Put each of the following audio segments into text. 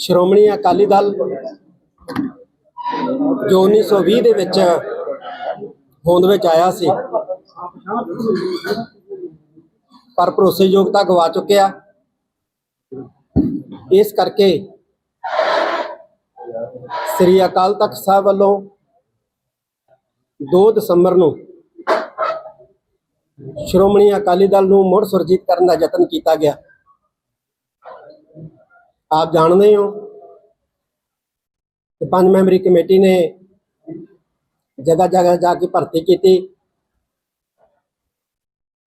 ਸ਼੍ਰੋਮਣੀ ਅਕਾਲੀ ਦਲ ਜੋ 1920 ਦੇ ਵਿੱਚ ਹੋਂਦ ਵਿੱਚ ਆਇਆ ਸੀ, ਪਰ ਭਰੋਸੇਯੋਗਤਾ ਗਵਾ ਚੁੱਕਿਆ ਇਸ ਕਰਕੇ ਸ੍ਰੀ ਅਕਾਲ ਤਖਤ ਸਾਹਿਬ ਵੱਲੋਂ 2 ਦਸੰਬਰ ਨੂੰ ਸ਼੍ਰੋਮਣੀ ਅਕਾਲੀ ਦਲ ਨੂੰ ਮੁੜ ਸੁਰਜੀਤ ਕਰਨ ਦਾ ਯਤਨ ਕੀਤਾ ਗਿਆ। ਆਪ ਜਾਣਦੇ ਹੋ? ਤੇ ਪੰਜ ਮੈਂਬਰੀ ਕਮੇਟੀ ਨੇ ਜਗ੍ਹਾ ਜਗ੍ਹਾ ਜਾ ਕੇ ਭਰਤੀ ਕੀਤੀ।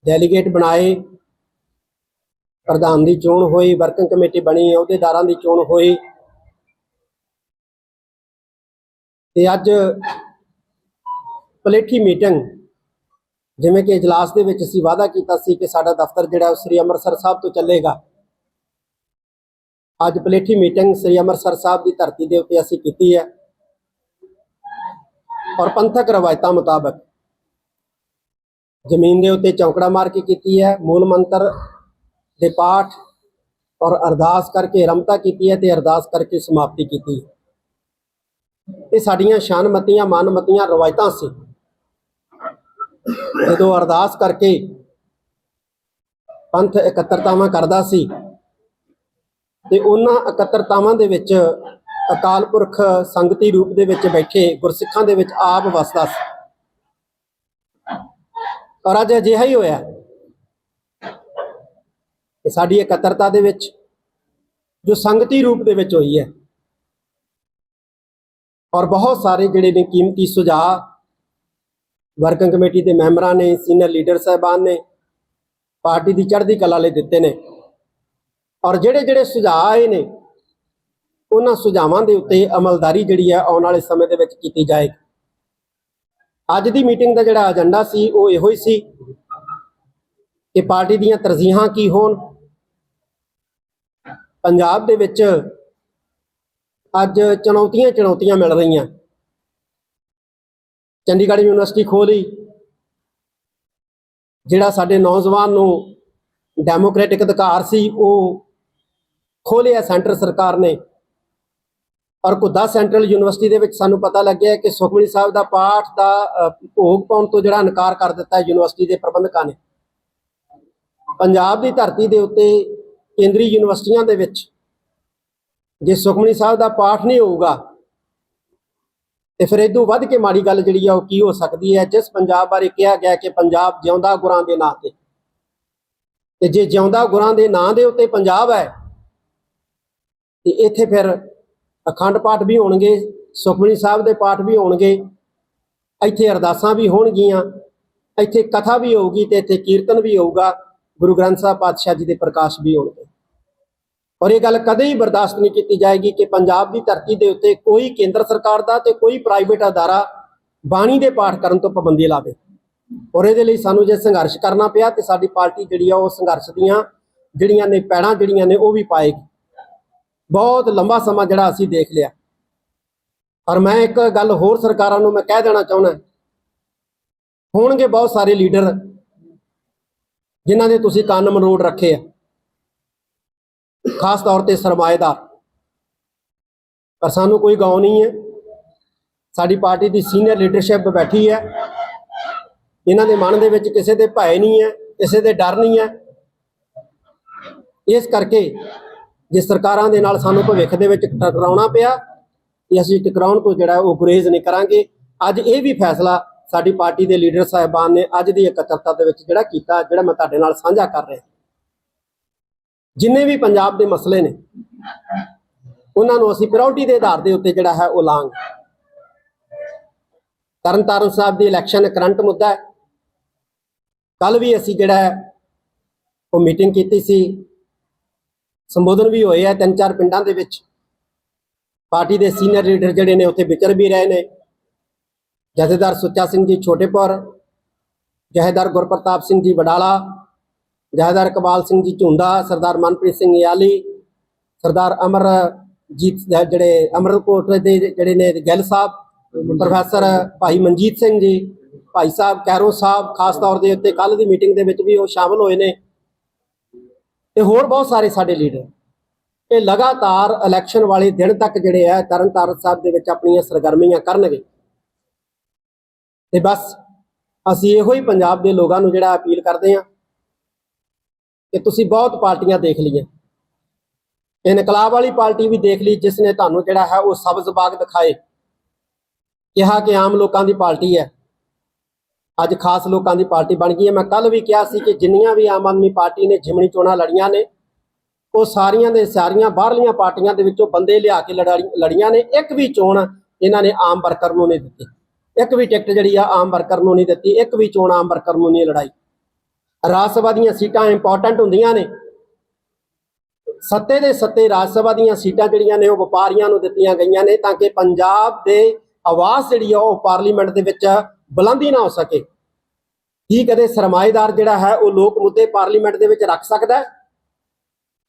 ਡੈਲੀਗੇਟ ਬਣਾਏ। ਪ੍ਰਧਾਨ ਦੀ ਚੋਣ ਹੋਈ, ਵਰਕਿੰਗ ਕਮੇਟੀ ਬਣੀ, ਅਹੁਦੇਦਾਰਾਂ ਦੀ ਚੋਣ ਹੋਈ। ਤੇ ਅੱਜ ਪਲੇਠੀ ਮੀਟਿੰਗ, ਜਿਵੇਂ ਕਿ ਇਜਲਾਸ ਦੇ ਵਿੱਚ ਅਸੀਂ ਵਾਅਦਾ ਕੀਤਾ ਸੀ ਕਿ ਸਾਡਾ ਦਫ਼ਤਰ ਜਿਹੜਾ ਸ੍ਰੀ ਅੰਮ੍ਰਿਤਸਰ ਸਾਹਿਬ ਤੋਂ ਚੱਲੇਗਾ। ਅੱਜ ਪਲੇਠੀ ਮੀਟਿੰਗ ਸ੍ਰੀ ਅੰਮ੍ਰਿਤਸਰ ਸਾਹਿਬ ਦੀ ਧਰਤੀ ਦੇ ਉੱਤੇ ਅਸੀਂ ਕੀਤੀ ਹੈ। ਔਰ ਪੰਥਕ ਰਵਾਇਤਾਂ ਮੁਤਾਬਕ ਜ਼ਮੀਨ ਦੇ ਉੱਤੇ ਚੌਂਕੜਾ ਮਾਰ ਕੇ ਕੀਤੀ ਹੈ, ਮੂਲ ਮੰਤਰ ਦੇ ਪਾਠ ਔਰ ਅਰਦਾਸ ਕਰਕੇ ਰਮਤਾ ਕੀਤੀ ਹੈ ਤੇ ਅਰਦਾਸ ਕਰਕੇ ਸਮਾਪਤੀ ਕੀਤੀ ਇਹ ਸਾਡੀਆਂ ਸ਼ਾਨਮਤੀਆਂ, ਮਾਨਮਤੀਆਂ ਰਵਾਇਤਾਂ ਸੀ। ਜਦੋਂ ਅਰਦਾਸ ਕਰਕੇ ਪੰਥ ਇਕੱਤਰਤਾਵਾਂ ਕਰਦਾ ਸੀ ਤੇ ਉਹਨਾਂ ਇਕੱਤਰਤਾਵਾਂ ਦੇ ਵਿੱਚ ਅਕਾਲ ਪੁਰਖ ਸੰਗਤੀ ਰੂਪ ਦੇ ਵਿੱਚ ਬੈਠੇ ਗੁਰਸਿੱਖਾਂ ਦੇ ਵਿੱਚ ਆਪ ਵਸਦਾ ਸੀ। ਔਰ ਅੱਜ ਅਜਿਹਾ ਹੀ ਹੋਇਆ ਕਿ ਸਾਡੀ ਇਕੱਤਰਤਾ ਦੇ ਵਿੱਚ ਜੋ ਸੰਗਤੀ ਰੂਪ ਦੇ ਵਿੱਚ ਹੋਈ ਹੈ ਔਰ ਬਹੁਤ ਸਾਰੇ ਜਿਹੜੇ ਨੇ ਕੀਮਤੀ ਸੁਝਾਅ ਵਰਕਿੰਗ ਕਮੇਟੀ ਦੇ ਮੈਂਬਰਾਂ ਨੇ ਸੀਨੀਅਰ ਲੀਡਰ ਸਾਹਿਬਾਨ ਨੇ, ਪਾਰਟੀ ਦੀ ਚੜ੍ਹਦੀ ਕਲਾ ਲਈ ਦਿੱਤੇ ਨੇ। ਔਰ ਜਿਹੜੇ ਜਿਹੜੇ ਸੁਝਾਅ ਆਏ ਨੇ, ਉਹਨਾਂ ਸੁਝਾਵਾਂ ਦੇ ਉੱਤੇ ਅਮਲਦਾਰੀ ਜਿਹੜੀ ਹੈ ਆਉਣ ਵਾਲੇ ਸਮੇਂ ਦੇ ਵਿੱਚ ਕੀਤੀ ਜਾਏਗੀ। ਅੱਜ ਦੀ ਮੀਟਿੰਗ ਦਾ ਜਿਹੜਾ ਏਜੰਡਾ ਸੀ, ਉਹ ਇਹੋ ਹੀ ਸੀ ਕਿ ਪਾਰਟੀ ਦੀਆਂ ਤਰਜੀਹਾਂ ਕੀ ਹੋਣ। ਪੰਜਾਬ ਦੇ ਵਿੱਚ ਅੱਜ ਚੁਣੌਤੀਆਂ ਚੁਣੌਤੀਆਂ ਮਿਲ ਰਹੀਆਂ। ਚੰਡੀਗੜ੍ਹ ਯੂਨੀਵਰਸਿਟੀ ਖੋਲੀ, ਜਿਹੜਾ ਸਾਡੇ ਨੌਜਵਾਨ ਨੂੰ ਡੈਮੋਕ੍ਰੈਟਿਕ ਅਧਿਕਾਰ ਸੀ, ਉਹ ਖੋਲਿਆ ਸੈਂਟਰ ਸਰਕਾਰ ਨੇ। ਔਰ ਕੁੱਦਾ ਸੈਂਟਰਲ ਯੂਨੀਵਰਸਿਟੀ ਦੇ ਵਿੱਚ ਸਾਨੂੰ ਪਤਾ ਲੱਗਿਆ ਕਿ ਸੁਖਮਨੀ ਸਾਹਿਬ ਦਾ ਪਾਠ ਦਾ ਭੋਗ ਪਾਉਣ ਤੋਂ ਜਿਹੜਾ ਇਨਕਾਰ ਕਰ ਦਿੱਤਾ ਯੂਨੀਵਰਸਿਟੀ ਦੇ ਪ੍ਰਬੰਧਕਾਂ ਨੇ। ਪੰਜਾਬ ਦੀ ਧਰਤੀ ਦੇ ਉੱਤੇ ਕੇਂਦਰੀ ਯੂਨੀਵਰਸਿਟੀਆਂ ਦੇ ਵਿੱਚ ਜੇ ਸੁਖਮਨੀ ਸਾਹਿਬ ਦਾ ਪਾਠ ਨਹੀਂ ਹੋਊਗਾ, ਤੇ ਫਿਰ ਇਦੋਂ ਵੱਧ ਕੇ ਮਾੜੀ ਗੱਲ ਜਿਹੜੀ ਆ ਉਹ ਕੀ ਹੋ ਸਕਦੀ ਹੈ? ਜਿਸ ਪੰਜਾਬ ਬਾਰੇ ਕਿਹਾ ਗਿਆ ਕਿ ਪੰਜਾਬ ਜਿਉਂਦਾ ਗੁਰਾਂ ਦੇ ਨਾਂ ਤੇ। ਤੇ ਜੇ ਜਿਉਂਦਾ ਗੁਰਾਂ ਦੇ ਨਾਂ ਦੇ ਉੱਤੇ ਪੰਜਾਬ ਹੈ ਤੇ ਇੱਥੇ ਫਿਰ ਅਖੰਡ ਪਾਠ ਵੀ ਹੋਣਗੇ, ਸੁਖਮਨੀ ਸਾਹਿਬ ਦੇ ਪਾਠ ਵੀ ਹੋਣਗੇ, ਇੱਥੇ ਅਰਦਾਸਾਂ ਵੀ ਹੋਣਗੀਆਂ, ਇੱਥੇ ਕਥਾ ਵੀ ਹੋਊਗੀ ਤੇ ਇੱਥੇ ਕੀਰਤਨ ਵੀ ਹੋਊਗਾ, ਗੁਰੂ ਗ੍ਰੰਥ ਸਾਹਿਬ ਪਾਤਸ਼ਾਹ ਜੀ ਦੇ ਪ੍ਰਕਾਸ਼ ਵੀ ਹੋਣਗੇ। ਔਰ ਇਹ ਗੱਲ ਕਦੇ ਹੀ ਬਰਦਾਸ਼ਤ ਨਹੀਂ ਕੀਤੀ ਜਾਏਗੀ ਕਿ ਪੰਜਾਬ ਦੀ ਧਰਤੀ ਦੇ ਉੱਤੇ ਕੋਈ ਕੇਂਦਰ ਸਰਕਾਰ ਦਾ ਤੇ ਕੋਈ ਪ੍ਰਾਈਵੇਟ ਅਦਾਰਾ ਬਾਣੀ ਦੇ ਪਾਠ ਕਰਨ ਤੋਂ ਪਾਬੰਦੀ ਲਾਵੇ। ਔਰ ਇਹਦੇ ਲਈ ਸਾਨੂੰ ਜੇ ਸੰਘਰਸ਼ ਕਰਨਾ ਪਿਆ ਤੇ ਸਾਡੀ ਪਾਰਟੀ ਜਿਹੜੀ ਆ ਉਹ ਸੰਘਰਸ਼ ਦੀਆਂ ਜਿਹੜੀਆਂ ਨੇ ਪੈੜਾਂ ਜਿਹੜੀਆਂ ਨੇ ਉਹ ਵੀ ਪਾਏਗੀ। ਬਹੁਤ ਲੰਬਾ ਸਮਾਂ ਜਿਹੜਾ ਅਸੀਂ ਦੇਖ ਲਿਆ। ਔਰ ਮੈਂ ਇੱਕ ਗੱਲ ਹੋਰ ਸਰਕਾਰਾਂ ਨੂੰ ਮੈਂ ਕਹਿ ਦੇਣਾ ਚਾਹੁੰਦਾ ਹੋਣਗੇ ਬਹੁਤ ਸਾਰੇ ਲੀਡਰ ਜਿਨ੍ਹਾਂ ਦੇ ਤੁਸੀਂ ਕੰਨ ਮਰੋੜ ਰੱਖੇ ਆ। ਖਾਸ ਤੌਰ ਤੇ ਸਰਮਾਏਦਾਰ। ਪਰ ਸਾਨੂੰ ਕੋਈ ਗਾਉ ਨਹੀਂ ਹੈ। ਸਾਡੀ ਪਾਰਟੀ ਦੀ ਸੀਨੀਅਰ ਲੀਡਰਸ਼ਿਪ ਬੈਠੀ ਹੈ। ਇਹਨਾਂ ਦੇ ਮਨ ਦੇ ਵਿੱਚ ਕਿਸੇ ਦੇ ਭੈ ਨਹੀਂ ਹੈ, ਕਿਸੇ ਦੇ ਡਰ ਨਹੀਂ ਹੈ। ਇਸ ਕਰਕੇ ਜੇ ਸਰਕਾਰਾਂ ਦੇ ਨਾਲ ਸਾਨੂੰ ਭਵਿੱਖ ਦੇ ਵਿੱਚ ਟਕਰਾਉਣਾ ਪਿਆ ਤੇ ਅਸੀਂ ਟਕਰਾਉਣ ਤੋਂ ਜਿਹੜਾ ਉਹ ਗੁਰੇਜ਼ ਨਹੀਂ ਕਰਾਂਗੇ। ਅੱਜ ਇਹ ਵੀ ਫੈਸਲਾ ਸਾਡੀ ਪਾਰਟੀ ਦੇ ਲੀਡਰ ਸਾਹਿਬਾਨ ਨੇ ਅੱਜ ਦੀ ਇਕੱਤਰਤਾ ਦੇ ਵਿੱਚ ਜਿਹੜਾ ਕੀਤਾ, ਜਿਹੜਾ ਮੈਂ ਤੁਹਾਡੇ ਨਾਲ ਸਾਂਝਾ ਕਰ ਰਿਹਾ। ਜਿੰਨੇ ਵੀ ਪੰਜਾਬ ਦੇ ਮਸਲੇ ਨੇ, ਉਹਨਾਂ ਨੂੰ ਅਸੀਂ ਪ੍ਰਾਇੋਰਟੀ ਦੇ ਆਧਾਰ ਦੇ ਉੱਤੇ ਜਿਹੜਾ ਹੈ ਉਹ ਲਾਂਗੇ। ਤਰਨਤਾਰਨ ਸਾਹਿਬ ਦੀ ਇਲੈਕਸ਼ਨ ਕਰੰਟ ਮੁੱਦਾ ਹੈ। ਕੱਲ ਵੀ ਅਸੀਂ ਜਿਹੜਾ ਉਹ ਮੀਟਿੰਗ ਕੀਤੀ ਸੀ। ਸੰਬੋਧਨ ਵੀ ਹੋਏ ਆ ਤਿੰਨ ਚਾਰ ਪਿੰਡਾਂ ਦੇ ਵਿੱਚ। ਪਾਰਟੀ ਦੇ ਸੀਨੀਅਰ ਲੀਡਰ ਜਿਹੜੇ ਨੇ ਉੱਥੇ ਵਿਚਰ ਵੀ ਰਹੇ ਨੇ। ਜਥੇਦਾਰ ਸੁੱਚਾ ਸਿੰਘ ਜੀ ਛੋਟੇਪੁਰ, ਜਥੇਦਾਰ ਗੁਰਪ੍ਰਤਾਪ ਸਿੰਘ ਜੀ ਵਡਾਲਾ, ਜਥੇਦਾਰ ਕਬਾਲ ਸਿੰਘ ਜੀ ਝੁੰਦਾ, ਸਰਦਾਰ ਮਨਪ੍ਰੀਤ ਸਿੰਘ ਯਾਲੀ, ਸਰਦਾਰ ਅਮਰਜੀਤ ਜ- ਜਿਹੜੇ ਅਮਰਕੋਟ ਦੇ ਜਿਹੜੇ ਨੇ ਗਿੱਲ ਸਾਹਿਬ, ਪ੍ਰੋਫੈਸਰ ਭਾਈ ਮਨਜੀਤ ਸਿੰਘ ਜੀ, ਭਾਈ ਸਾਹਿਬ ਕੈਰੋ ਸਾਹਿਬ, ਖਾਸ ਤੌਰ ਦੇ ਉੱਤੇ ਕੱਲ ਦੀ ਮੀਟਿੰਗ ਦੇ ਵਿੱਚ ਵੀ ਉਹ ਸ਼ਾਮਲ ਹੋਏ ਨੇ। ਤੇ ਹੋਰ ਬਹੁਤ ਸਾਰੇ ਸਾਡੇ ਲੀਡਰ ਇਹ ਲਗਾਤਾਰ ਇਲੈਕਸ਼ਨ ਵਾਲੇ ਦਿਨ ਤੱਕ ਜਿਹੜੇ ਆ ਤਰਨਤਾਰਨ ਸਾਹਿਬ ਦੇ ਵਿੱਚ ਆਪਣੀਆਂ ਸਰਗਰਮੀਆਂ ਕਰਨਗੇ। ਤੇ ਬਸ, ਅਸੀਂ ਇਹੋ ਹੀ ਪੰਜਾਬ ਦੇ ਲੋਕਾਂ ਨੂੰ ਜਿਹੜਾ ਅਪੀਲ ਕਰਦੇ ਹਾਂ ਕਿ ਤੁਸੀਂ ਬਹੁਤ ਪਾਰਟੀਆਂ ਦੇਖ ਲਈਆਂ। ਇਨਕਲਾਬ ਵਾਲੀ ਪਾਰਟੀ ਵੀ ਦੇਖ ਲਈ, ਜਿਸ ਨੇ ਤੁਹਾਨੂੰ ਜਿਹੜਾ ਹੈ ਉਹ ਸਬਜ਼ ਬਾਗ ਦਿਖਾਏ। ਕਿਹਾ ਕਿ ਆਮ ਲੋਕਾਂ ਦੀ ਪਾਰਟੀ ਹੈ। ਅੱਜ ਖਾਸ ਲੋਕਾਂ ਦੀ ਪਾਰਟੀ ਬਣ ਗਈ ਹੈ। ਮੈਂ ਕੱਲ ਵੀ ਕਿਹਾ ਸੀ ਕਿ ਜਿੰਨੀਆਂ ਵੀ ਆਮ ਆਦਮੀ ਪਾਰਟੀ ਨੇ ਜਿਮਣੀ ਚੋਣਾਂ ਲੜੀਆਂ ਨੇ, ਉਹ ਸਾਰੀਆਂ ਦੇ ਸਾਰੀਆਂ ਬਾਹਰਲੀਆਂ ਪਾਰਟੀਆਂ ਦੇ ਵਿੱਚੋਂ ਬੰਦੇ ਲਿਆ ਕੇ ਲੜਾਈ- ਲੜੀਆਂ ਨੇ। ਇੱਕ ਵੀ ਚੋਣ ਇਹਨਾਂ ਨੇ ਆਮ ਵਰਕਰ ਨੂੰ ਨਹੀਂ ਦਿੱਤੀ। ਇੱਕ ਵੀ ਟਿਕਟ ਜਿਹੜੀ ਆ ਆਮ ਵਰਕਰ ਨੂੰ ਨਹੀਂ ਦਿੱਤੀ। ਇੱਕ ਵੀ ਚੋਣ ਆਮ ਵਰਕਰ ਨੂੰ ਨਹੀਂ ਲੜਾਈ। ਰਾਜ ਸਭਾ ਦੀਆਂ ਸੀਟਾਂ ਇੰਪੋਰਟੈਂਟ ਹੁੰਦੀਆਂ ਨੇ। ਸੱਤੇ ਦੇ ਸੱਤੇ ਰਾਜ ਸਭਾ ਦੀਆਂ ਸੀਟਾਂ ਜਿਹੜੀਆਂ ਨੇ, ਉਹ ਵਪਾਰੀਆਂ ਨੂੰ ਦਿੱਤੀਆਂ ਗਈਆਂ ਨੇ ਤਾਂ ਕਿ ਪੰਜਾਬ ਦੇ ਆਵਾਜ਼ ਜਿਹੜੀ ਆ ਉਹ ਪਾਰਲੀਮੈਂਟ ਦੇ ਵਿੱਚ ਬੁਲੰਦੀ ਨਾ ਹੋ ਸਕੇ। ਕੀ ਕਦੇ ਸਰਮਾਏਦਾਰ ਜਿਹੜਾ ਹੈ, ਉਹ ਲੋਕ ਮੁੱਦੇ ਪਾਰਲੀਮੈਂਟ ਦੇ ਵਿੱਚ ਰੱਖ ਸਕਦਾ ਹੈ?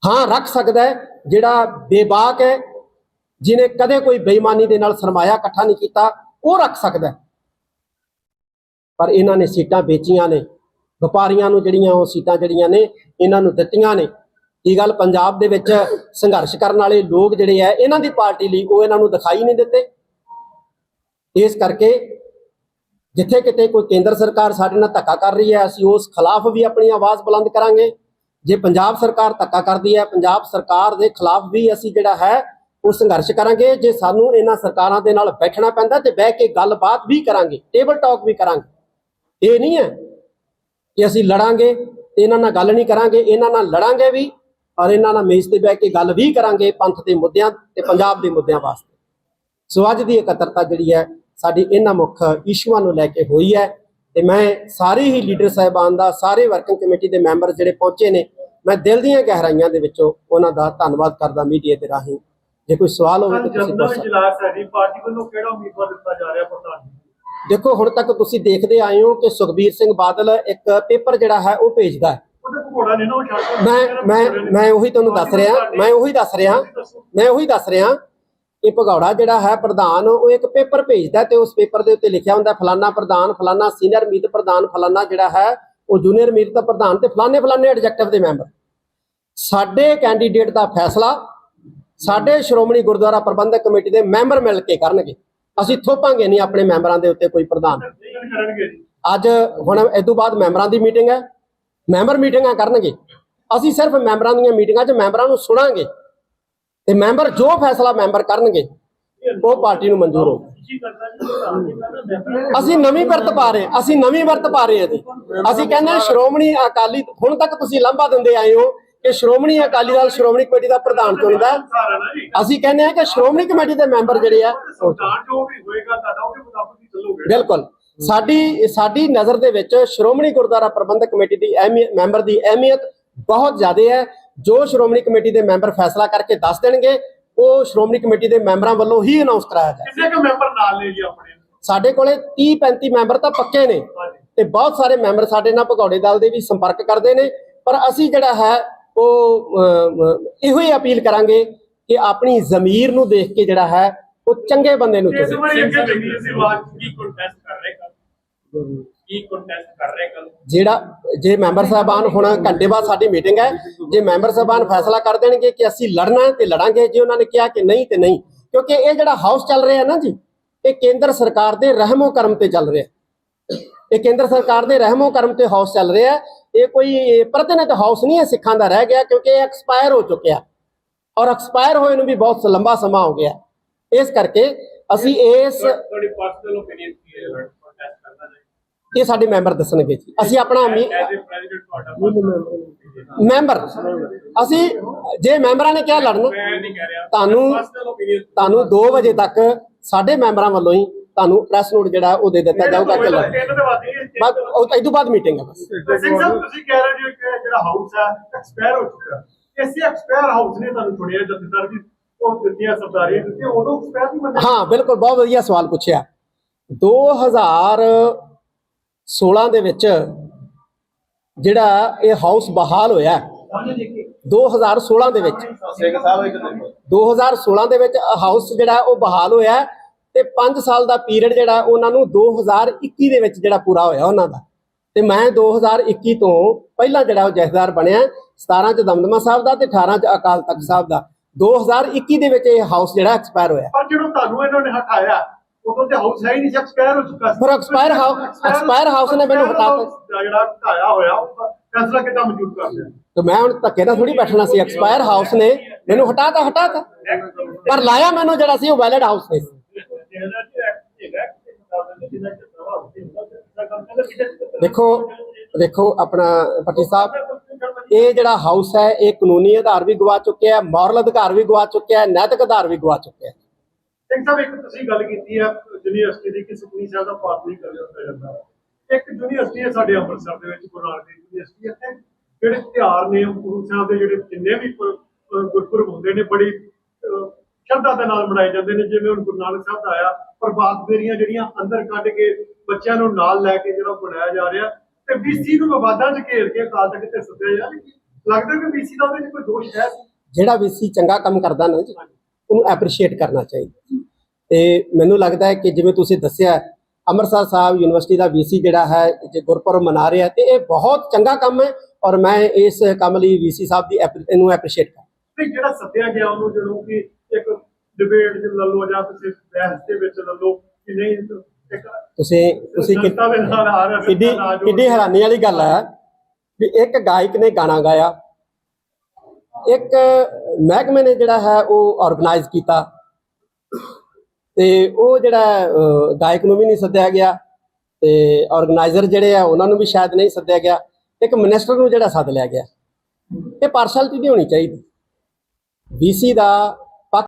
ਹਾਂ, ਰੱਖ ਸਕਦਾ ਹੈ। ਜਿਹੜਾ ਬੇਬਾਕ ਹੈ ਜਿਨੇ ਕਦੇ ਕੋਈ ਬੇਈਮਾਨੀ ਦੇ ਨਾਲ ਸਰਮਾਇਆ, ਇਕੱਠਾ ਨਹੀਂ ਕੀਤਾ, ਉਹ ਰੱਖ ਸਕਦਾ ਹੈ। ਪਰ ਇਹਨਾਂ ਨੇ ਸੀਟਾਂ ਵੇਚੀਆਂ ਨੇ। ਵਪਾਰੀਆਂ ਨੂੰ ਜਿਹੜੀਆਂ ਉਹ ਸੀਟਾਂ ਜਿਹੜੀਆਂ ਨੇ, ਇਹਨਾਂ ਨੂੰ ਦਿੱਤੀਆਂ ਨੇ। ਇਹ ਗੱਲ ਪੰਜਾਬ ਦੇ ਵਿੱਚ ਸੰਘਰਸ਼ ਕਰਨ ਵਾਲੇ ਲੋਕ ਜਿਹੜੇ ਆ ਇਹਨਾਂ ਦੀ ਪਾਰਟੀ ਲਈ ਉਹ ਇਹਨਾਂ ਨੂੰ ਦਿਖਾਈ ਨਹੀਂ ਦਿੱਤੇ? ਇਸ ਕਰਕੇ ਜਿੱਥੇ ਕਿਤੇ ਕੋਈ ਕੇਂਦਰ ਸਰਕਾਰ ਸਾਡੇ ਨਾਲ ਧੱਕਾ ਕਰ ਰਹੀ ਹੈ, ਅਸੀਂ ਉਸ ਖਿਲਾਫ ਵੀ ਆਪਣੀ ਆਵਾਜ਼ ਬੁਲੰਦ ਕਰਾਂਗੇ। ਜੇ ਪੰਜਾਬ ਸਰਕਾਰ ਧੱਕਾ ਕਰਦੀ ਹੈ, ਪੰਜਾਬ ਸਰਕਾਰ ਦੇ ਖਿਲਾਫ ਵੀ ਅਸੀਂ ਜਿਹੜਾ ਹੈ, ਉਹ ਸੰਘਰਸ਼ ਕਰਾਂਗੇ। ਜੇ ਸਾਨੂੰ ਇਹਨਾਂ ਸਰਕਾਰਾਂ ਦੇ ਨਾਲ ਬੈਠਣਾ ਪੈਂਦਾ, ਤੇ ਬਹਿ ਕੇ ਗੱਲਬਾਤ ਵੀ ਕਰਾਂਗੇ, ਟੇਬਲ ਟਾਕ ਵੀ ਕਰਾਂਗੇ। ਇਹ ਨਹੀਂ ਹੈ ਕਿ ਅਸੀਂ ਲੜਾਂਗੇ, ਤੇ ਇਹਨਾਂ ਨਾਲ ਗੱਲ ਨਹੀਂ ਕਰਾਂਗੇ, ਇਹਨਾਂ ਨਾਲ ਲੜਾਂਗੇ ਵੀ, ਔਰ ਇਹਨਾਂ ਨਾਲ ਮੇਜ਼ ਤੇ ਬਹਿ ਕੇ ਗੱਲ ਵੀ ਕਰਾਂਗੇ ਪੰਥ ਦੇ ਮੁੱਦਿਆਂ ਤੇ ਪੰਜਾਬ ਦੇ ਮੁੱਦਿਆਂ ਵਾਸਤੇ। ਸੋ ਅੱਜ ਦੀ ਇਕੱਤਰਤਾ ਜਿਹੜੀ ਹੈ ਸਾਡੀ ਇਹਨਾਂ ਮੁੱਖ ਇਸ਼ੂਆਂ ਨੂੰ ਲੈ ਕੇ ਹੋਈ ਹੈ ਤੇ ਮੈਂ ਸਾਰੇ ਹੀ ਲੀਡਰ ਸਾਹਿਬਾਨ ਦਾ, ਸਾਰੇ ਵਰਕਿੰਗ ਕਮੇਟੀ ਦੇ ਮੈਂਬਰ ਜਿਹੜੇ ਪਹੁੰਚੇ ਨੇ, ਮੈਂ ਦਿਲ ਦੀਆਂ ਗਹਿਰਾਈਆਂ ਦੇ ਵਿੱਚੋਂ ਉਹਨਾਂ ਦਾ ਧੰਨਵਾਦ ਕਰਦਾ ਮੀਡੀਆ ਦੇ ਰਾਹੀਂ ਜੇ ਕੋਈ ਸਵਾਲ ਹੋਵੇ ਤਾਂ ਤੁਸੀਂ ਪੁੱਛ ਸਕਦੇ ਹੋ। ਪਾਰਟੀ ਵੱਲੋਂ ਕਿਹੜਾ ਉਮੀਦਵਾਰ ਦਿੱਤਾ ਜਾ ਰਿਹਾ ਪ੍ਰਧਾਨ ਦੇਖੋ, ਹੁਣ ਤੱਕ ਤੁਸੀਂ ਦੇਖਦੇ ਆਏ ਹੋ ਕਿ ਸੁਖਬੀਰ ਸਿੰਘ ਬਾਦਲ ਇੱਕ ਪੇਪਰ ਜਿਹੜਾ ਹੈ ਉਹ ਭੇਜਦਾ ਹੈ ਮੈਂ ਮੈਂ ਮੈਂ ਉਹੀ ਤੁਹਾਨੂੰ ਦੱਸ ਰਿਹਾ, ਮੈਂ ਉਹੀ ਦੱਸ ਰਿਹਾ, ਮੈਂ ਉਹੀ ਦੱਸ ਰਿਹਾ ਕਿ ਭਗੌੜਾ ਜਿਹੜਾ ਹੈ ਪ੍ਰਧਾਨ, ਉਹ ਇੱਕ ਪੇਪਰ ਭੇਜਦਾ ਤੇ ਉਸ ਪੇਪਰ ਦੇ ਉੱਤੇ ਲਿਖਿਆ ਹੁੰਦਾ ਫਲਾਨਾ ਪ੍ਰਧਾਨ, ਫਲਾਨਾ ਸੀਨੀਅਰ ਮੀਤ ਪ੍ਰਧਾਨ, ਫਲਾਨਾ ਜਿਹੜਾ ਹੈ, ਉਹ ਜੂਨੀਅਰ ਮੀਤ ਦਾ ਪ੍ਰਧਾਨ ਤੇ ਫਲਾਨੇ ਫਲਾਨੇ ਐਡਜੈਕਟਿਵ ਦੇ ਮੈਂਬਰ ਸਾਡੇ ਕੈਂਡੀਡੇਟ ਦਾ ਫੈਸਲਾ, ਸਾਡੇ ਸ਼੍ਰੋਮਣੀ ਗੁਰਦੁਆਰਾ ਪ੍ਰਬੰਧਕ ਕਮੇਟੀ ਦੇ ਮੈਂਬਰ ਮਿਲ ਕੇ ਕਰਨਗੇ। ਅਸੀਂ ਥੋਪਾਂਗੇ ਨਹੀਂ ਆਪਣੇ ਮੈਂਬਰਾਂ ਦੇ ਉੱਤੇ ਕੋਈ ਪ੍ਰਧਾਨ। ਅੱਜ ਹੁਣ ਇਸ ਤੋਂ ਬਾਅਦ ਮੈਂਬਰਾਂ ਦੀ ਮੀਟਿੰਗ ਹੈ। ਮੈਂਬਰ ਮੀਟਿੰਗਾਂ ਕਰਨਗੇ। ਅਸੀਂ ਸਿਰਫ ਮੈਂਬਰਾਂ ਦੀਆਂ ਮੀਟਿੰਗਾਂ 'ਚ ਮੈਂਬਰਾਂ ਨੂੰ ਸੁਣਾਂਗੇ। ਤੇ ਮੈਂਬਰ ਜੋ ਫੈਸਲਾ ਮੈਂਬਰ ਕਰਨਗੇ, ਉਹ ਪਾਰਟੀ ਨੂੰ ਮਨਜ਼ੂਰ ਹੋਊ। ਅਸੀਂ ਨਵੀਂ ਵਰਤ ਪਾ ਰਹੇ, ਅਸੀਂ ਨਵੀਂ ਵਰਤ ਪਾ ਰਹੇ ਹਾਂ ਜੀ ਅਸੀਂ ਕਹਿੰਦੇ ਸ਼੍ਰੋਮਣੀ ਅਕਾਲੀ, ਹੁਣ ਤੱਕ ਤੁਸੀਂ ਲਾਂਭਾ ਦਿੰਦੇ ਆਏ ਹੋ ਕਿ ਸ਼੍ਰੋਮਣੀ ਅਕਾਲੀ ਦਲ, ਸ਼੍ਰੋਮਣੀ ਕਮੇਟੀ ਦਾ ਪ੍ਰਧਾਨ ਚੁਣਦਾ ਅਸੀਂ ਕਹਿੰਦੇ ਹਾਂ ਕਿ ਸ਼੍ਰੋਮਣੀ ਕਮੇਟੀ ਦੇ ਮੈਂਬਰ ਜਿਹੜੇ ਆ ਬਿਲਕੁਲ। ਸਾਡੀ ਸਾਡੀ ਨਜ਼ਰ ਦੇ ਵਿੱਚ ਸ਼੍ਰੋਮਣੀ ਗੁਰਦੁਆਰਾ ਪ੍ਰਬੰਧਕ ਕਮੇਟੀ ਦੀ ਅਹਿਮੀਅਤ ਮੈਂਬਰ ਦੀ ਅਹਿਮੀਅਤ ਬਹੁਤ ਜ਼ਿਆਦਾ ਹੈ। ਜੋ ਸ਼੍ਰੋਮਣੀ ਕਮੇਟੀ ਦੇ ਮੈਂਬਰ ਫੈਸਲਾ ਕਰਕੇ ਦੱਸ ਦੇਣਗੇ ਉਹ ਸ਼੍ਰੋਮਣੀ ਕਮੇਟੀ ਦੇ ਮੈਂਬਰਾਂ ਵੱਲੋਂ ਹੀ ਅਨਾਉਂਸ ਕਰਾਇਆ ਜਾਏ ਕਿੰਨੇ ਕੁ ਮੈਂਬਰ ਨਾਲ ਨੇ ਜੀ ਆਪਣੇ ਸਾਡੇ ਕੋਲੇ 30 35 ਮੈਂਬਰ ਤਾਂ ਪੱਕੇ ਨੇ ਤੇ ਬਹੁਤ ਸਾਰੇ ਮੈਂਬਰ ਸਾਡੇ ਨਾਲ ਭਗੌੜੇ ਦਲ ਦੇ ਵੀ ਸੰਪਰਕ ਕਰਦੇ ਨੇ ਪਰ ਅਸੀਂ ਜਿਹੜਾ ਹੈ ਉਹ ਇਹੋ ਹੀ ਅਪੀਲ ਕਰਾਂਗੇ ਕਿ ਆਪਣੀ ਜ਼ਮੀਰ ਨੂੰ ਦੇਖ ਕੇ ਜਿਹੜਾ ਹੈ ਉਹ ਚੰਗੇ ਬੰਦੇ ਨੂੰ ਇਸ ਚੁਣੇ। ਵਾਰੀ ਅੱਗੇ ਜਗੀਰ ਸੀ ਬਾਤ ਕੀ ਕੰਟੈਸਟ ਕਰ ਰਹੇ ਕੱਲ ਕੀ ਕੰਟੈਸਟ ਕਰ ਰਹੇ ਕੱਲ ਜਿਹੜਾ ਜੇ ਮੈਂਬਰ ਸਾਹਿਬਾਨ ਹੁਣ ਘੰਟੇ ਬਾਅਦ ਸਾਡੀ ਮੀਟਿੰਗ ਹੈ ਜੇ ਮੈਂਬਰ ਸਾਹਿਬਾਨ ਫੈਸਲਾ ਕਰ ਦੇਣਗੇ ਕਿ ਅਸੀਂ ਲੜਨਾ ਤੇ ਲੜਾਂਗੇ ਜੇ ਉਹਨਾਂ ਨੇ ਕਿਹਾ ਕਿ ਨਹੀਂ ਤੇ ਨਹੀਂ ਕਿਉਂਕਿ ਇਹ ਜਿਹੜਾ ਹਾਊਸ ਚੱਲ ਰਿਹਾ ਨਾ ਜੀ ਇਹ ਕੇਂਦਰ ਸਰਕਾਰ ਦੇ ਰਹਿਮੋ ਕਰਮ ਤੇ ਚੱਲ ਰਿਹਾ। ਇਹ ਕੇਂਦਰ ਸਰਕਾਰ ਦੇ ਰਹਿਮੋ ਕਰਮ ਤੇ ਹਾਊਸ ਚੱਲ ਰਿਹਾ ਇਹ ਕੋਈ ਪ੍ਰਤੀਨਿਧ ਹਾਊਸ ਨਹੀਂ ਹੈ ਸਿੱਖਾਂ ਦਾ ਰਹਿ ਗਿਆ ਕਿਉਂਕਿ ਇਹ ਐਕਸਪਾਇਰ ਹੋ ਚੁੱਕਿਆ। ਔਰ ਐਕਸਪਾਇਰ ਹੋਏ ਨੂੰ ਵੀ ਬਹੁਤ ਲੰਬਾ ਸਮਾਂ ਹੋ ਗਿਆ। ਇਸ ਕਰਕੇ ਅਸੀਂ ਇਸ ਤੁਹਾਡੀ ਪਰਸਨਲ ਓਪੀਨੀਅਨ ਕੀ ਹੈ? ਇਹ ਸਾਡੇ ਮੈਂਬਰ ਦੱਸਣਗੇ ਜੀ। ਅਸੀਂ ਆਪਣਾ ਮੈਂਬਰ। ਅਸੀਂ ਜੇ ਮੈਂਬਰਾਂ ਨੇ ਕਿਹਾ ਲੜਨ ਤੁਹਾਨੂੰ ਤੁਹਾਨੂੰ 2 ਵਜੇ ਤੱਕ ਸਾਡੇ ਮੈਂਬਰਾਂ ਵੱਲੋਂ ਹੀ ਤੁਹਾਨੂੰ ਪ੍ਰੈਸ ਨੋਟ ਜਿਹੜਾ ਉਹ ਦੇ ਦਿੱਤਾ ਜਾਊਗਾ ਕਿ ਬਸ ਉਹ ਤੋਂ ਬਾਅਦ ਮੀਟਿੰਗ ਹੈ ਬਸ। ਸਿੰਘ ਸਾਹਿਬ ਤੁਸੀਂ ਕਹਿ ਰਹੇ ਹੋ ਕਿ ਜਿਹੜਾ ਹਾਊਸ ਹੈ ਐਕਸਪਾਇਰ ਹੋ ਚੁੱਕਾ। ਹੈ ਇਸੇ ਐਕਸਪਾਇਰ ਹਾਊਸ ਨੇ ਤੁਹਾਨੂੰ ਚੁਣਿਆ ਜਥੇਦਾਰ ਜੀ ਉਹ ਦਿੱਤੀਆਂ ਸਰਦਾਰੀਆਂ ਦਿੱਤੀਆਂ ਉਦੋਂ ਐਕਸਪਾਇਰ ਨਹੀਂ ਮੰਨਿਆ? ਹਾਂ ਬਿਲਕੁਲ ਬਹੁਤ ਵਧੀਆ ਸਵਾਲ ਪੁੱਛਿਆ। 2016 ਦੇ ਵਿੱਚ ਜਿਹੜਾ ਇਹ ਹਾਊਸ ਬਹਾਲ ਹੋਇਆ 2016 ਦੇ ਵਿੱਚ। ਸਿੰਘ ਸਾਹਿਬ ਇੱਕ ਦਿਨ 2016 ਦੇ ਵਿੱਚ ਹਾਊਸ ਜਿਹੜਾ ਉਹ ਬਹਾਲ ਹੋਇਆ ਤੇ 5 ਸਾਲ ਦਾ ਪੀਰੀਅਡ ਜਿਹੜਾ ਉਹਨਾਂ ਨੂੰ 2021 ਦੇ ਵਿੱਚ ਜਿਹੜਾ ਪੂਰਾ ਹੋਇਆ ਉਹਨਾਂ ਦਾ। ਤੇ ਮੈਂ 2021 ਤੋਂ ਪਹਿਲਾਂ ਜਿਹੜਾ ਉਹ ਜਥੇਦਾਰ ਬਣਿਆ 17 ਚ ਦਮਦਮਾ ਸਾਹਿਬ ਦਾ ਤੇ 18 ਚ ਅਕਾਲ ਤਖਤ ਸਾਹਿਬ ਦਾ। 2021 ਦੇ ਵਿੱਚ ਇਹ ਹਾਊਸ ਜਿਹੜਾ ਐਕਸਪਾਇਰ ਹੋਇਆ ਪਰ ਜਦੋਂ ਤੁਹਾਨੂੰ ਇਹਨਾਂ ਨੇ ਹਟਾਇਆ ਉਦੋਂ ਤੇ ਹਾਊਸ ਹੈ ਹੀ ਨਹੀਂ ਸੀ ਐਕਸਪਾਇਰ ਹੋ ਚੁੱਕਾ ਸੀ। ਫਿਰ expire house- expire house ਨੇ ਮੈਨੂੰ ਹਟਾ ਦਿੱਤਾ। ਦਿੱਤਾ ਜਿਹੜਾ ਹਟਾਇਆ ਹੋਇਆ ਉਹ ਫੈਸਲਾ ਕਿੱਦਾਂ ਮੌਜੂਦ ਕਰ ਲਿਆ? ਤੇ ਮੈਂ ਹੁਣ ਧੱਕੇ ਨਾਲ ਥੋੜੀ ਬੈਠਣਾ ਸੀ ਐਕਸਪਾਇਰ ਹਾਊਸ ਨੇ। ਮੈਨੂੰ ਹਟਾਤਾ ਹਟਾਤਾ। ਪਰ ਲਾਇਆ ਮੈਨੂੰ ਜਿਹੜਾ ਸੀ ਉਹ ਵੈਲਿਡ ਹਾਊਸ ਨੇ। ਦੇਖੋ ਦੇਖੋ ਆਪਣਾ ਪੱਟੀ ਸਾਹਿਬ ਇਹ ਜਿਹੜਾ ਹਾਊਸ ਹੈ ਇਹ ਕਾਨੂੰਨੀ ਆਧਾਰ ਵੀ ਗਵਾ ਚੁੱਕਿਆ ਹੈ ਮੋਰਲ ਅਧਿਕਾਰ ਵੀ ਗਵਾ ਚੁੱਕਿਆ ਹੈ ਨੈਤਿਕ ਆਧਾਰ ਵੀ ਗਵਾ ਚੁੱਕਿਆ ਹੈ। ਇੱਕ ਸਾਹਿਬ ਇੱਕ ਤੁਸੀਂ ਗੱਲ ਕੀਤੀ ਹੈ ਯੂਨੀਵਰਸਿਟੀ ਦੀ ਕਿ ਸੁਖਮਨੀ ਸਾਹਿਬ ਦਾ ਪਾਠ ਨਹੀਂ ਕਰਿਆ ਜਾਂਦਾ। ਇੱਕ ਯੂਨੀਵਰਸਿਟੀ ਹੈ ਸਾਡੇ ਅੰਮ੍ਰਿਤਸਰ ਦੇ ਵਿੱਚ ਗੁਰੂ ਨਾਨਕ ਦੇਵ ਯੂਨੀਵਰਸਿਟੀ ਇੱਥੇ ਜਿਹੜੇ ਤਿਉਹਾਰ ਨੇ ਗੁਰੂ ਸਾਹਿਬ ਦੇ ਜਿਹੜੇ ਜਿੰਨੇ ਵੀ ਗੁਰਪੁਰਬ ਹੁੰਦੇ ਨੇ ਬੜੀ ਸ਼ਰਧਾ ਦੇ ਨਾਲ ਮਨਾਏ ਜਾਂਦੇ ਨੇ। ਜਿਵੇਂ ਹੁਣ ਗੁਰੂ ਨਾਨਕ ਸਾਹਿਬ ਦਾ ਆਇਆ ਪ੍ਰਭਾਤ ਫੇਰੀਆਂ ਜਿਹੜੀਆਂ ਅੰਦਰ ਕੱਢ ਕੇ ਬੱਚਿਆਂ ਨੂੰ ਨਾਲ ਲੈ ਕੇ ਜਿਹੜਾ ਬਣਾਇਆ ਜਾ ਰਿਹਾ ਤੇ ਵੀਸੀ ਨੂੰ ਵਿਵਾਦਾਂ 'ਚ ਘੇਰ ਕੇ ਅਕਾਲ ਤਖਤ ਤੇ ਸੱਦਿਆ ਜਾ ਰਿਹਾ ਲੱਗਦਾ ਕਿ ਵੀਸੀ ਦਾ ਉਹਦੇ 'ਚ ਕੋਈ ਦੋਸ਼ ਹੈ? ਜਿਹੜਾ ਵੀਸੀ ਚੰਗਾ ਕੰਮ ਕਰਦਾ ਨਾ ਜੀ ਉਹਨੂੰ ਐਪਰੀਸ਼ੀਏਟ ਕਰਨਾ ਚਾਹੀਦਾ। ਤੇ ਮੈਨੂੰ ਲੱਗਦਾ ਹੈ ਕਿ ਜਿਵੇਂ ਤੁਸੀਂ ਦੱਸਿਆ ਅੰਮ੍ਰਿਤਸਰ ਸਾਹਿਬ ਯੂਨੀਵਰਸਿਟੀ ਦਾ ਵੀਸੀ ਜਿਹੜਾ ਹੈ ਜੇ ਗੁਰਪੁਰਬ ਮਨਾ ਰਿਹਾ ਤੇ ਇਹ ਬਹੁਤ ਚੰਗਾ ਕੰਮ ਹੈ ਔਰ ਮੈਂ ਇਸ ਕੰਮ ਲਈ ਵੀਸੀ ਸਾਹਿਬ ਦੀ ਇਹਨੂੰ ਐਪਰੀਸ਼ੀਏਟ ਕਰ ਤੇ ਜਿਹੜਾ ਸੱਦਿਆ ਗਿਆ ਉਹਨੂੰ ਜਦੋਂ ਕਿ ਇੱਕ ਡਿਬੇਟ ਚ ਲੈ ਲਓ ਜਾਂ ਤੁਸੀਂ ਬਹਿਸ ਦੇ ਵਿੱਚ ਲੈ ਲਓ ਕਿ ਨਹੀਂ ਤੁਸੀਂ ਤੁਸੀਂ ਕਿੱਡੀ ਕਿੱਡੀ ਹੈਰਾਨੀ ਵਾਲੀ ਗੱਲ ਹੈ ਵੀ ਇੱਕ ਗਾਇਕ ਨੇ ਗਾਣਾ ਗਾਇਆ ਇੱਕ ਮਹਿਕਮੇ ਨੇ ਜਿਹੜਾ ਹੈ ਉਹ ਆਰਗੇਨਾਈਜ਼ ਕੀਤਾ ਤੇ ਉਹ ਜਿਹੜਾ ਗਾਇਕ ਨੂੰ ਵੀ ਨਹੀਂ ਸੱਦਿਆ ਗਿਆ ਤੇ ਆਰਗੇਨਾਈਜ਼ਰ ਜਿਹੜੇ ਆ ਉਹਨਾਂ ਨੂੰ ਵੀ ਸ਼ਾਇਦ ਨਹੀਂ ਸੱਦਿਆ ਗਿਆ, ਇੱਕ ਮਿਨਿਸਟਰ ਨੂੰ ਜਿਹੜਾ ਸੱਦ ਲਿਆ ਗਿਆ। ਇਹ ਪਾਰਸ਼ੈਲਿਟੀ ਨਹੀਂ ਹੋਣੀ ਚਾਹੀਦੀ। ਵੀਸੀ ਦਾ